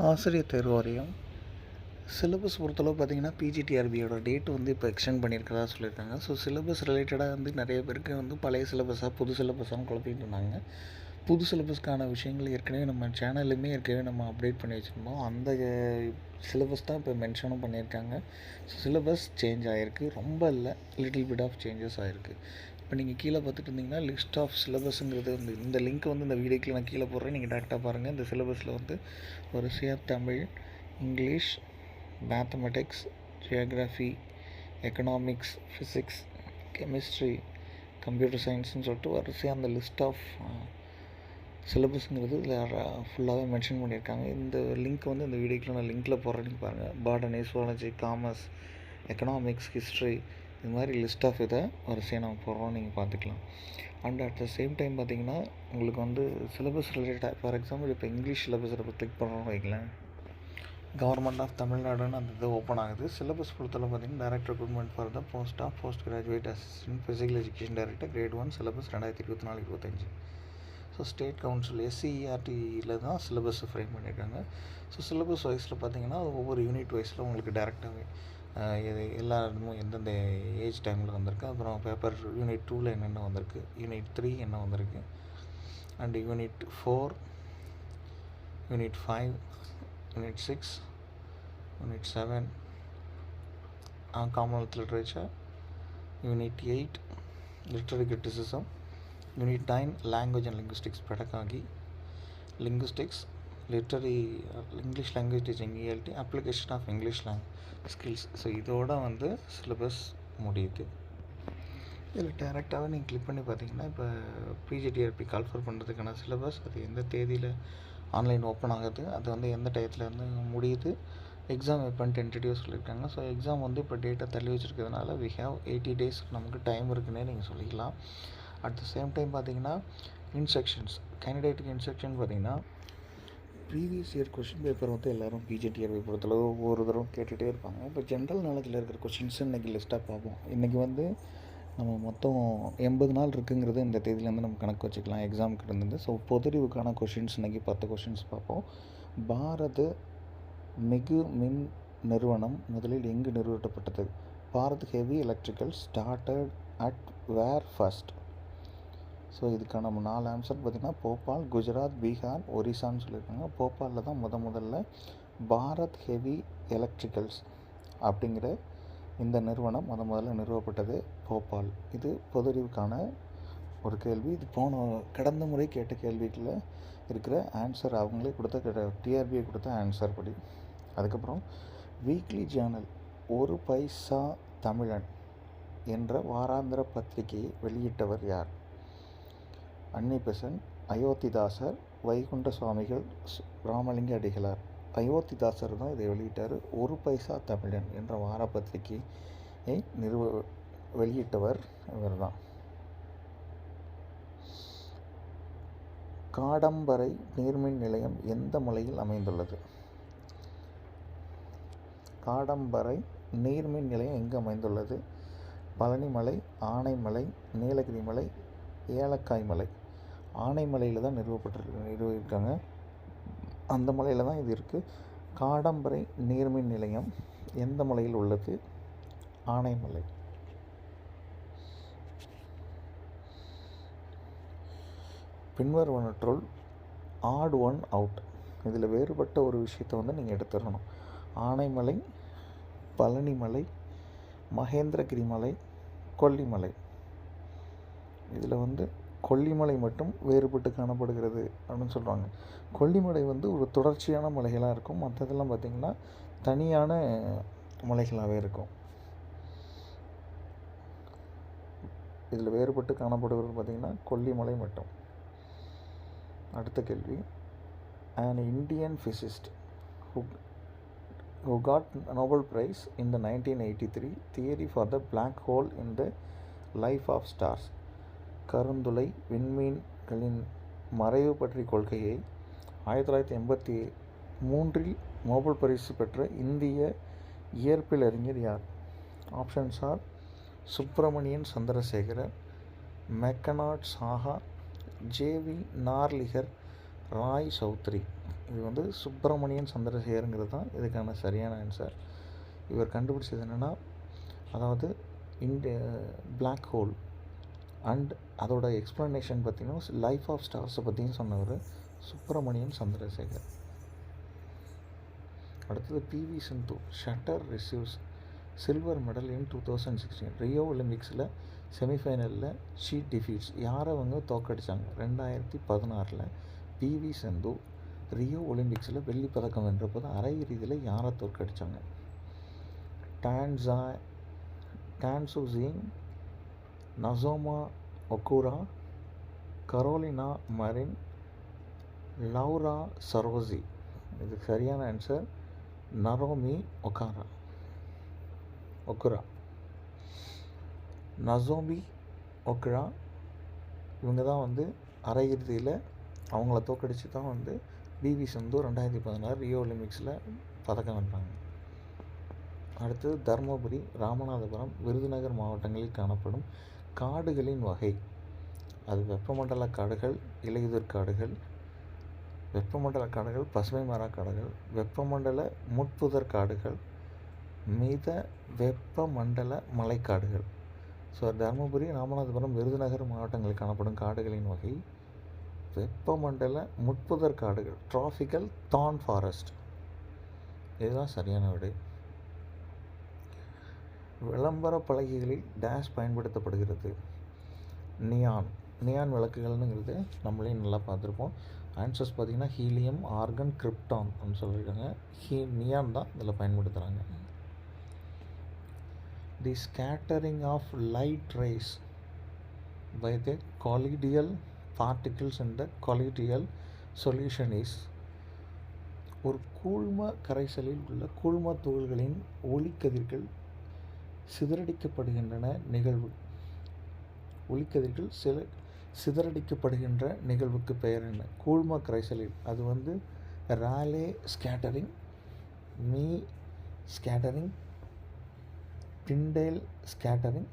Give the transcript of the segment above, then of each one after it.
ஆசிரியர் தேர்வு வாரியம். சிலபஸ் பொறுத்தளவு பார்த்தீங்கன்னா பிஜிடிஆர்பியோட டேட் வந்து இப்போ எக்ஸ்டெண்ட் பண்ணியிருக்கிறதா சொல்லியிருக்காங்க. ஸோ சிலபஸ் ரிலேட்டடாக வந்து நிறைய பேருக்கு வந்து பழைய சிலபஸாக புது சிலபஸாகவும் குழப்பிட்டு இருந்தாங்க. புது சிலபஸ்க்கான விஷயங்கள் ஏற்கனவே நம்ம சேனல்லையுமே ஏற்கனவே நம்ம அப்டேட் பண்ணி வச்சுருந்தோம். அந்த சிலபஸ் தான் இப்போ மென்ஷனும் பண்ணியிருக்காங்க. ஸோ சிலபஸ் சேஞ்ச் ஆகிருக்கு ரொம்ப இல்லை. லிட்டில் பிட் ஆஃப் சேஞ்சஸ் ஆகிருக்கு இப்போ நீங்கள் கீழே பார்த்துட்டு இருந்தீங்கன்னா லிஸ்ட் ஆஃப் சிலபஸ்ங்கிறது வந்து இந்த லிங்க் வந்து இந்த வீடியோக்கில் நான் கீழே போடுறேன். நீங்கள் டேரெக்டாக பாருங்கள் இந்த சிலபஸில் வந்து வரிசையாக Tamil English mathematics geography economics physics chemistry computer சயின்ஸ்னு சொல்லிட்டு வரிசையாக அந்த லிஸ்ட் ஆஃப் சிலபஸ்ங்கிறது இதில் ஃபுல்லாகவே மென்ஷன் பண்ணியிருக்காங்க. இந்த லிங்க் வந்து இந்த வீடியோக்கில் நான் லிங்க்கில் போடுறேன்னு பாருங்கள் botany zoology commerce economics history இது மாதிரி லிஸ்ட் ஆஃப் இதை வரிசையாக நம்ம போடுறோம் நீங்கள் பார்த்துக்கலாம் and at the same time பார்த்தீங்கன்னா உங்களுக்கு வந்து சிலபஸ் ரிலேட்டடாக ஃபார் எக்ஸாம்பிள் இப்போ இங்கிலீஷ் சிலபஸில் இப்போ கிளிக் பண்ணுறோம்னு வைங்களேன். கவர்மெண்ட் ஆஃப் தமிழ்நாடுன்னு அந்த இது ஓப்பன் ஆகுது. சிலபஸ் பொறுத்தவரை பார்த்தீங்கன்னா direct recruitment for the post of post graduate assistant physical education director grade one syllabus ரெண்டாயிரத்தி இருபத்தி நாலு இருபத்தஞ்சு ஸோ ஸ்டேட் கவுன்சில் எஸ்சிஇஆர்டியில் தான் சிலபஸ் ஃப்ரேம் பண்ணியிருக்காங்க ஸோ சிலபஸ் வைஸில் பார்த்தீங்கன்னா ஒவ்வொரு யூனிட் வைஸில் உங்களுக்கு டேரெக்டாகவே இது எல்லா இடமும் எந்தெந்த ஏஜ் டைமில் வந்திருக்கு. அப்புறம் பேப்பர் யூனிட் டூவில் என்னென்ன வந்திருக்கு? யூனிட் த்ரீ என்ன வந்திருக்கு? And unit four unit five unit six unit seven commonwealth literature unit eight literary criticism unit nine language and linguistics pedagogy linguistics literary English language teaching ELT application of English long skills so இதோட வந்து syllabus முடியுது. இதில் டேரெக்டாகவே நீங்கள் click பண்ணி பார்த்தீங்கன்னா இப்போ PGTRB call for பண்ணுறதுக்கான சிலபஸ் அது எந்த தேதியில் ஆன்லைன் ஓப்பன் ஆகுது அது வந்து எந்த டயத்தில் வந்து முடியுது. எக்ஸாம் எப்போன்னு டென்டேட்டிவ் சொல்லியிருக்காங்க ஸோ எக்ஸாம் வந்து இப்போ டேட்டை தள்ளி வச்சுருக்கிறதுனால வி ஹேவ் எயிட்டி டேஸ் நமக்கு டைம் இருக்குன்னே நீங்கள் சொல்லிக்கலாம். அட் த சேம் டைம் பார்த்தீங்கன்னா இன்ஸ்ட்ரக்ஷன்ஸ் கேண்டிடேட்டுக்கு இன்ஸ்ட்ரக்ஷன் பார்த்தீங்கன்னா ப்ரீவியஸ் இயர் கொஷின் பேப்பர் வந்து எல்லோரும் பிஜிடிஆர்பி பொறுத்தளவு ஒவ்வொரு தடவை கேட்டுகிட்டே இருப்பாங்க. இப்போ ஜென்ரல் நாலேஜில் இருக்கிற கொஷின்ஸ் இன்றைக்கி லிஸ்ட்டாக பார்ப்போம். இன்றைக்கி வந்து நம்ம மொத்தம் எண்பது நாள் இருக்குங்கிறது இந்த தேதியிலேருந்து நம்ம கணக்கு வச்சுக்கலாம். எக்ஸாமுக்கு இருந்தது ஸோ பொதுறிவுக்கான கொஷின்ஸ் இன்றைக்கி பத்து கொஷின்ஸ் பார்ப்போம். பாரத மிகு மின் நிறுவனம் முதலில் எங்கு நிறுவப்பட்டது? Bharat heavy electrical started at where first so இதுக்கான நம்ம நாலு ஆன்சர் பார்த்திங்கன்னா போபால் குஜராத் பீகார் ஒரிசான்னு சொல்லியிருக்காங்க. போபாலில் தான் முத முதல்ல பாரத் ஹெவி எலக்ட்ரிக்கல்ஸ் அப்படிங்கிற இந்த நிறுவனம் முத முதல்ல நிறுவப்பட்டது போபால். இது பொதுறிவுக்கான ஒரு கேள்வி. இது போன கடந்த முறை கேட்ட கேள்விகளில் இருக்கிற ஆன்சர் அவங்களே கொடுத்த டிஆர்பியை கொடுத்த ஆன்சர் படி. அதுக்கப்புறம் வீக்லி ஜேர்னல் ஒரு பைசா தமிழன் என்ற வாராந்திர பத்திரிகையை வெளியிட்டவர் யார்? அன்னிபெசன் அயோத்திதாசர் வைகுண்ட சுவாமிகள் ராமலிங்க அடிகளார். அயோத்திதாசர் தான் இதை வெளியிட்டார். ஒரு பைசா தமிழன் என்ற வார பத்திரிகையை நிறுவ வெளியிட்டவர் இவர் தான். காடம்பரை நீர்மின் நிலையம் எந்த மலையில் அமைந்துள்ளது? காடம்பரை நீர்மின் நிலையம் எங்கே அமைந்துள்ளது? பழனிமலை ஆனைமலை நீலகிரி மலை ஏலக்காய் மலை. ஆனைமலையில் தான் நிறுவப்பட்டிருக்கு நிறுவியிருக்காங்க. அந்த மலையில் தான் இது இருக்குது காடம்பரை நீர்மின் நிலையம் எந்த மலையில் உள்ளது? ஆனைமலை பின்வருவனற்றுள் ஆட் ஒன் அவுட். இதில் வேறுபட்ட ஒரு விஷயத்தை வந்து நீங்கள் எடுத்துடணும். ஆனைமலை பழனிமலை மகேந்திரகிரி மலை கொல்லிமலை இதில் வந்து கொல்லிமலை மட்டும் வேறுபட்டு காணப்படுகிறது அப்படின்னு சொல்கிறாங்க கொல்லிமலை வந்து ஒரு தொடர்ச்சியான மலைகளாக இருக்கும். மற்றதெல்லாம் பார்த்திங்கன்னா தனியான மலைகளாகவே இருக்கும். இதில் வேறுபட்டு காணப்படுகிறது பார்த்திங்கன்னா கொல்லிமலை மட்டும். அடுத்த கேள்வி. An Indian physicist who who got Nobel Prize in the 1983 theory for the black hole in the life of stars. கருந்துளை விண்மீன்களின் மறைவு பற்றிய கொள்கையை ஆயிரத்தி தொள்ளாயிரத்தி எண்பத்தி மூன்றில் நோபல் பரிசு பெற்ற இந்திய இயற்பியல் அறிஞர் யார்? Options are Subramanian Chandrasekaran Meghnad Saha J V Narlikar Ray Chaudhuri. இது வந்து சுப்பிரமணியன் சந்திரசேகருங்கிறது தான். இதுக்கான சரியான ஆன்சர் இவர் கண்டுபிடிச்சது என்னென்னா அதாவது இந்த பிளாக் ஹோல் அண்ட் அதோட எக்ஸ்ப்ளனேஷன் பார்த்தீங்கன்னா லைஃப் ஆஃப் ஸ்டார்ஸை பற்றியும் சொன்னவர் சுப்பிரமணியன் சந்திரசேகர். அடுத்தது PV Sindhu shuttler receives silver medal in two thousand sixteen Rio ஒலிம்பிக்ஸில் செமிஃபைனலில் ஷீ டிஃபீட்ஸ் யாரை அவங்க தோக்கடிச்சாங்க? ரெண்டாயிரத்தி பதினாறில் பிவி சிந்து ரியோ ஒலிம்பிக்ஸில் வெள்ளி பதக்கம் வென்றபோது ரீதியில் யாரை தோற்கடிச்சாங்க? டான்ஸா டான்சூசிங் நசோமா ஒக்கூரா கரோலினா மரின் லௌரா சரோசி இதுக்கு சரியான ஆன்சர் நரோமி ஒகாரா. ஒக்குரா நசோமி ஒக்குரா இவங்க தான் வந்து அரையிறுதியில் அவங்கள தோக்கடிச்சு தான் வந்து பிவி சிந்து ரெண்டாயிரத்தி பதினாறு ரியோ ஒலிம்பிக்ஸில் பதக்கம் வென்றாங்க. அடுத்தது தருமபுரி ராமநாதபுரம் விருதுநகர் மாவட்டங்களில் காணப்படும் காடுகளின் வகை. அது வெப்பமண்டல காடுகள் இலையுதிர் காடுகள் வெப்பமண்டல காடுகள் பசுமை மர காடுகள் வெப்பமண்டல முட்புதர் காடுகள் மித வெப்பமண்டல மலைக்காடுகள் ஸோ தருமபுரி ராமநாதபுரம் விருதுநகர் மாவட்டங்களில் காணப்படும் காடுகளின் வகை வெப்பமண்டல முட்புதர் காடுகள் டிராஃபிக்கல் தான் ஃபாரஸ்ட் இதுதான் சரியான விடை. விளம்பர பலகைகளில் டேஷ் பயன்படுத்தப்படுகிறது. நியான் நியான் விளக்குகள்னுங்கிறது நம்மளே நல்லா பார்த்துருப்போம். ஆன்சர்ஸ் பார்த்திங்கன்னா ஹீலியம் ஆர்கன் கிரிப்டான் அப்படின்னு சொல்லியிருக்காங்க. ஹீ நியான் தான் இதில் பயன்படுத்துகிறாங்க the scattering of light rays by the colloidal particles in the colloidal solution is ஒரு கூழ்ம கரைசலில் உள்ள கூழ்ம துகள்களின் ஒளிக்கதிர்கள் சிதறடிக்கப்படுகின்றன நிகழ்வு. ஒளிக்கதிர்கள் சில சிதறடிக்கப்படுகின்ற நிகழ்வுக்கு பெயர் என்ன? கூழ்ம கிரைசலின் அது வந்து Rayleigh scattering Mie scattering Tyndall scattering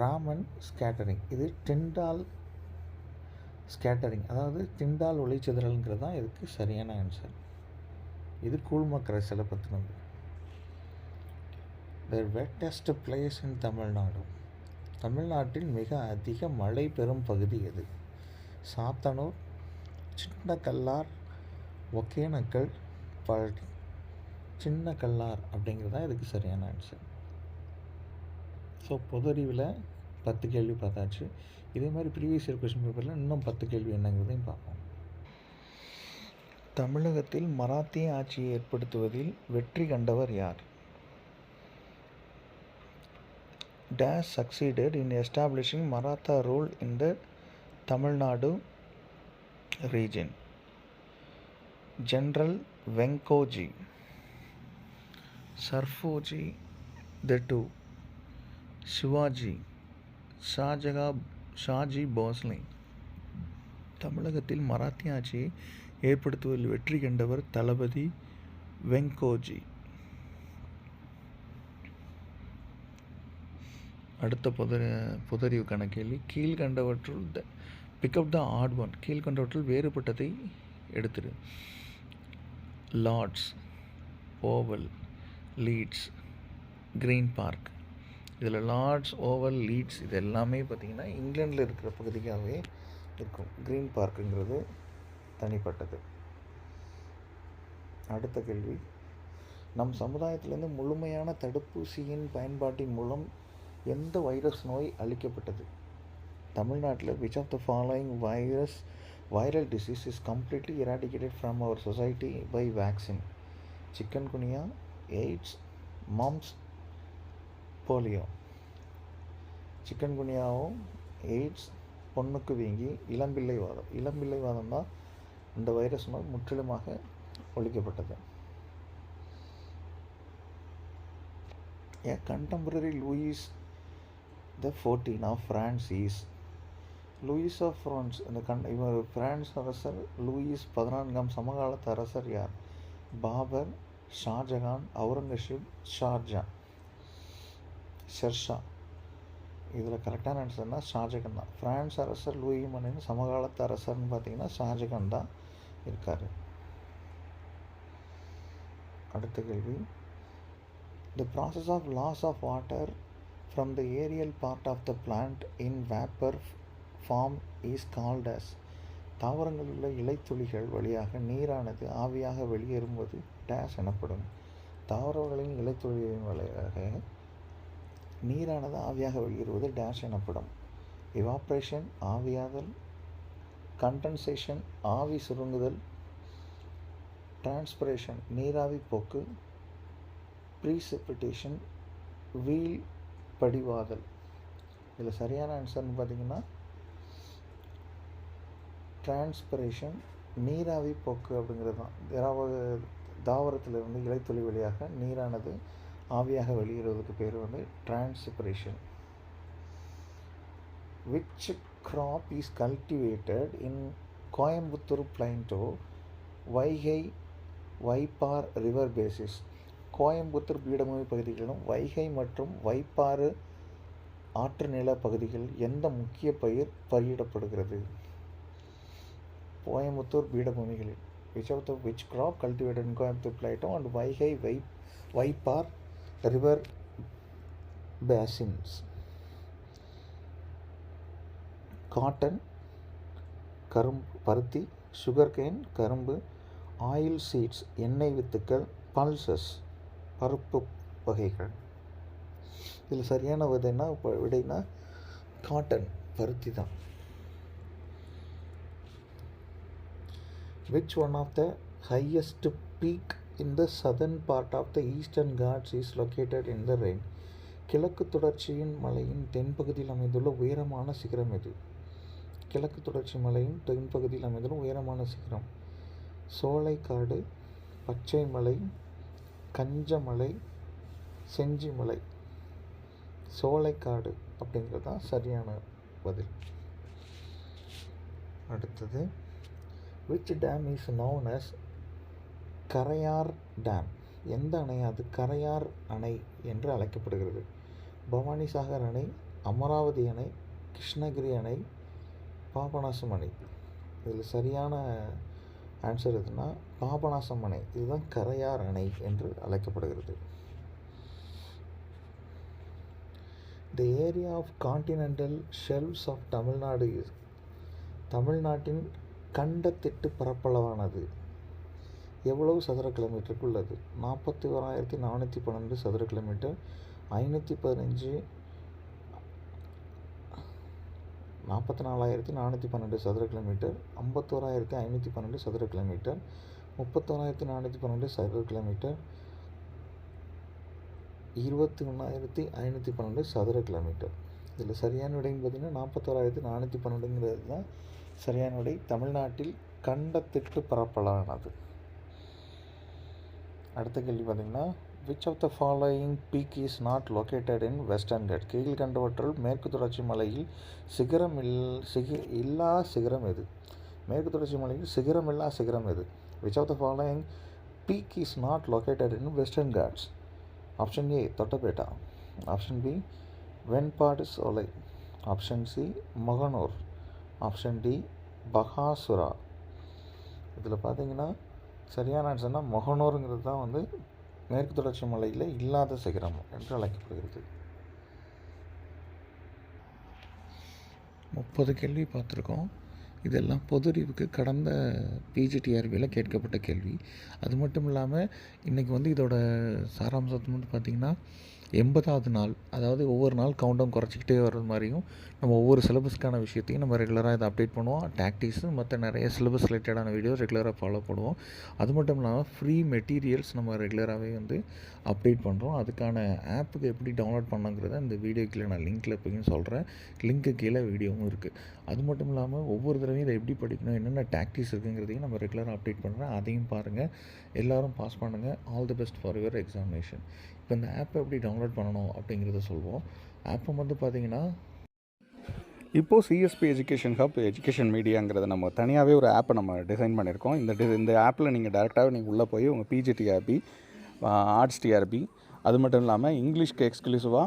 Raman scattering. இது டிண்டால் ஸ்கேட்டரிங். அதாவது டிண்டால் ஒளிச்சிதறல்ங்கிறது தான் இதுக்கு சரியான ஆன்சர். இது கூழ்ம கரைசலை பற்றினது the wettest place in Tamil Nadu தமிழ்நாட்டில் மிக அதிக மழை பெறும் பகுதி எது? சாத்தனூர் சின்ன கல்லார் ஒகேனக்கல் பழனி சின்ன கல்லார் அப்படிங்கிறது தான் இதுக்கு சரியான ஆன்சர் ஸோ பொது அறிவில் பத்து கேள்வி பார்த்தாச்சு. இதே மாதிரி ப்ரீவியஸ் இயர் கொஸ்டின் பேப்பரில் இன்னும் பத்து கேள்வி என்னங்கிறதையும் பார்ப்போம். தமிழகத்தில் மராத்திய ஆட்சியை ஏற்படுத்துவதில் வெற்றி கண்டவர் யார்? Dash succeeded in establishing Maratha rule in the Tamil Nadu region general Venkoji. Serfoji the two Shivaji ஷாஜகா Shahaji Bhosale. தமிழகத்தில் மராத்திய ஆட்சியை ஏற்படுத்துவதில் வெற்றி கண்டவர் தளபதி வெங்கோஜி. அடுத்த புத புதறிவு கேள்வி. கீழ்கண்டவற்றுள் the pick up the odd one கீழ்கண்டவற்றுள் வேறுபட்டதை எடுத்துரு. Lord's Oval Leeds Green Park இதில் லார்ட்ஸ் ஓவல் லீட்ஸ் இது எல்லாமே பார்த்திங்கன்னா இங்கிலாண்டில் இருக்கிற பகுதிக்காகவே இருக்கும். க்ரீன் பார்க்குங்கிறது தனிப்பட்டது. அடுத்த கேள்வி. நம் சமுதாயத்திலேருந்து முழுமையான தடுப்பூசியின் பயன்பாட்டின் மூலம் எந்த வைரஸ் நோய் அழிக்கப்பட்டது? தமிழ்நாட்டில் which of the following virus viral disease is completely eradicated from our society by vaccine chikungunya AIDS mumps polio chicken குனியாவும் எய்ட்ஸ் பொண்ணுக்கு வீங்கி இளம்பிள்ளை வாதம் இளம்பிள்ளை வாதம் தான் இந்த வைரஸ் நோய் முற்றிலுமாக ஒழிக்கப்பட்டது. A contemporary Louis the fourteen of France is Louis of France இந்த கண் இவர் பிரான்ஸ் அரசர் லூயிஸ் பதினான்காம் சமகாலத்து அரசர் யார்? பாபர் ஷாஜகான் அவுரங்கசீப் ஷார்ஜா ஷெர்ஷா. இதில் கரெக்டான ஆன்சர்னா ஷாஜகான் தான். ஃப்ரான்ஸ் அரசர் லூயி மன்னன் சமகாலத்து அரசர்னு பார்த்தீங்கன்னா ஷாஜகான் தான் இருக்கார். அடுத்த கேள்வி. The process of loss of water from the aerial part of the plant in vapour form is called தாவரங்களில் உள்ள இலைத்துளிகள் வழியாக நீரானது ஆவியாக வெளியேறும்போது டேஷ் எனப்படும். தாவரங்களின் இலைத்துளிகளின் வழியாக நீரானது ஆவியாக வெளியேறுவது டேஷ் எனப்படும். இவாப்ரேஷன் ஆவியாதல். கண்டன்சேஷன் ஆவி சுருங்குதல். டிரான்ஸ்பிரேஷன் நீராவி போக்கு. ப்ரீசிபிட்டேஷன் வீல் படிவாதல். இதில் சரியான ஆன்சர்னு பார்த்தீங்கன்னா டிரான்ஸ்பிரேஷன் நீராவி போக்கு அப்படிங்கிறது தான். திராவ தாவரத்திலிருந்து இலைத்துளி வழியாக நீரானது ஆவியாக வெளியேறுவதற்கு பேர் வந்து transpiration which crop is cultivated in Coimbatore plateau Vaigai Vaippar river basins Coimbatore பீடபூமி பகுதிகளிலும் வைகை மற்றும் வைப்பாறு ஆற்று நில பகுதிகளில் எந்த முக்கிய பயிர் பயிரிடப்படுகிறது? Coimbatore பீடபூமிகளில். Which of the which crop cultivated in Coimbatore plateau and Vaigai why Vaippar river பேசின்ஸ் cotton கரும்பு பருத்தி சுகர்கேன் கரும்பு ஆயில் சீட்ஸ் எண்ணெய் வித்துக்கள் பல்சஸ் பருப்பு வகைகள். இதில் சரியான விதைனா இப்போ விடைனா காட்டன் பருத்தி தான். Which one of the highest peak in the southern part of the Eastern Ghats is located in the rain கிழக்கு தொடர்ச்சியின் மலையின் தென்பகுதியில் அமைந்துள்ள உயரமான சிகரம் இது கிழக்கு தொடர்ச்சி மலையின் தென்பகுதியில் அமைந்துள்ள உயரமான சிகரம். சோலைக்காடு பச்சை மலை கஞ்சமலை செஞ்சிமலை சோலைக்காடு அப்படிங்கிறது தான் சரியான பதில். அடுத்தது which dam is known as Karaiyar dam எந்த அணை? அது கரையார் அணை என்று அழைக்கப்படுகிறது. பவானிசாகர் அணை அமராவதி அணை கிருஷ்ணகிரி அணை பாபநாசம் அணை. இதில் சரியான ஆன்சர் எதுனா பாபநாசம் அணை இதுதான் கரையார் அணை என்று அழைக்கப்படுகிறது. The area of continental shelfs of Tamil Nadu தமிழ்நாட்டின் கண்டத்திட்டு பரப்பளவானது. எவ்வளவு சதுர கிலோமீட்டருக்கு உள்ளது? நாற்பத்தி ஓராயிரத்தி நானூற்றி பன்னெண்டு சதுர கிலோமீட்டர். ஐநூற்றி பதினஞ்சு நாற்பத்தி நாலாயிரத்தி நானூற்றி பன்னெண்டு சதுர கிலோமீட்டர். ஐம்பத்தோராயிரத்தி ஐநூற்றி பன்னெண்டு சதுர கிலோமீட்டர். முப்பத்தோராயிரத்தி நானூற்றி பன்னெண்டு சதுர கிலோமீட்டர். இருபத்தி ஒன்றாயிரத்தி ஐநூற்றி பன்னெண்டு சதுர கிலோமீட்டர். இதில் சரியான விடைன்னு பார்த்தீங்கன்னா நாற்பத்தோராயிரத்தி நானூற்றி பன்னெண்டுங்கிறது தான் சரியான விடை. தமிழ்நாட்டில் கண்டத்திட்டு பரப்பலானது. அடுத்த கேள்வி பார்த்தீங்கன்னா which of the following peak is not located in Western Ghat கீழ்கண்டவற்றுள் மேற்கு தொடர்ச்சி மலையில் சிகரம் இல் சிகி இல்லா சிகரம் எது? மேற்கு தொடர்ச்சி மலையில் சிகரம் இல்லா சிகரம் எது? Which of the following peak is not located in Western Ghats option A Doddabetta option B Vembadi Shola option C Mohanur option D Bakasura இதில் பார்த்தீங்கன்னா சரியான ஆன்சர்னா மொகனூருங்கிறது தான் வந்து மேற்கு தொடர்ச்சி மலையில் இல்லாத சிகரம் என்று அழைக்கப்படுகிறது. முப்பது கேள்வி பார்த்துருக்கோம். இதெல்லாம் பொது அறிவுக்கு கடந்த பிஜிடிஆர்பியில் கேட்கப்பட்ட கேள்வி. அது மட்டும் இல்லாமல் இன்றைக்கி வந்து இதோட சாராம்சத்தை வந்து பார்த்திங்கன்னா எண்பதாவது நாள் அதாவது ஒவ்வொரு நாள் கவுண்டவுன் குறைச்சிக்கிட்டே வர்றது மாதிரியும் நம்ம ஒவ்வொரு சிலபஸ்க்கான விஷயத்தையும் நம்ம ரெகுலராக இதை அப்டேட் பண்ணுவோம். டாக்டிக்ஸும் மற்ற நிறைய சிலபஸ் ரிலேட்டடான வீடியோஸ் ரெகுலராக ஃபாலோ பண்ணுவோம். அது மட்டும் இல்லாமல் ஃப்ரீ மெட்டீரியல்ஸ் நம்ம ரெகுலராகவே வந்து அப்டேட் பண்ணுறோம் அதுக்கான ஆப்புக்கு எப்படி டவுன்லோட் பண்ணுங்கிறத இந்த வீடியோ கீழே நான் லிங்க்கில் போய் சொல்கிறேன் லிங்க்கு கீழே வீடியோவும் இருக்குது அது மட்டும் இல்லாமல் ஒவ்வொரு தடவையும் இதை எப்படி படிக்கணும் என்னென்ன டாக்டிக்ஸ் இருக்குங்கிறதையும் நம்ம ரெகுலராக அப்டேட் பண்ணுறேன் அதையும் பாருங்கள் எல்லோரும் பாஸ் பண்ணுங்கள் all the best for your examination இப்போ இந்த ஆப்பை எப்படி டவுன்லோட் பண்ணணும் அப்படிங்கிறத சொல்வோம். ஆப்பை வந்து பார்த்தீங்கன்னா இப்போது சிஎஸ்பி எஜுகேஷன் ஹப் எஜுகேஷன் மீடியாங்கிறத நம்ம தனியாகவே ஒரு ஆப்பை நம்ம டிசைன் பண்ணியிருக்கோம். இந்த டி இந்த ஆப்பில் நீங்கள் டேரெக்டாகவே நீங்கள் உள்ளே போய் உங்கள் பிஜிடிஆர்பி ஆர்ட்ஸ் டிஆர்பி அது மட்டும் இல்லாமல் இங்கிலீஷ்க்கு எக்ஸ்க்ளூசிவாக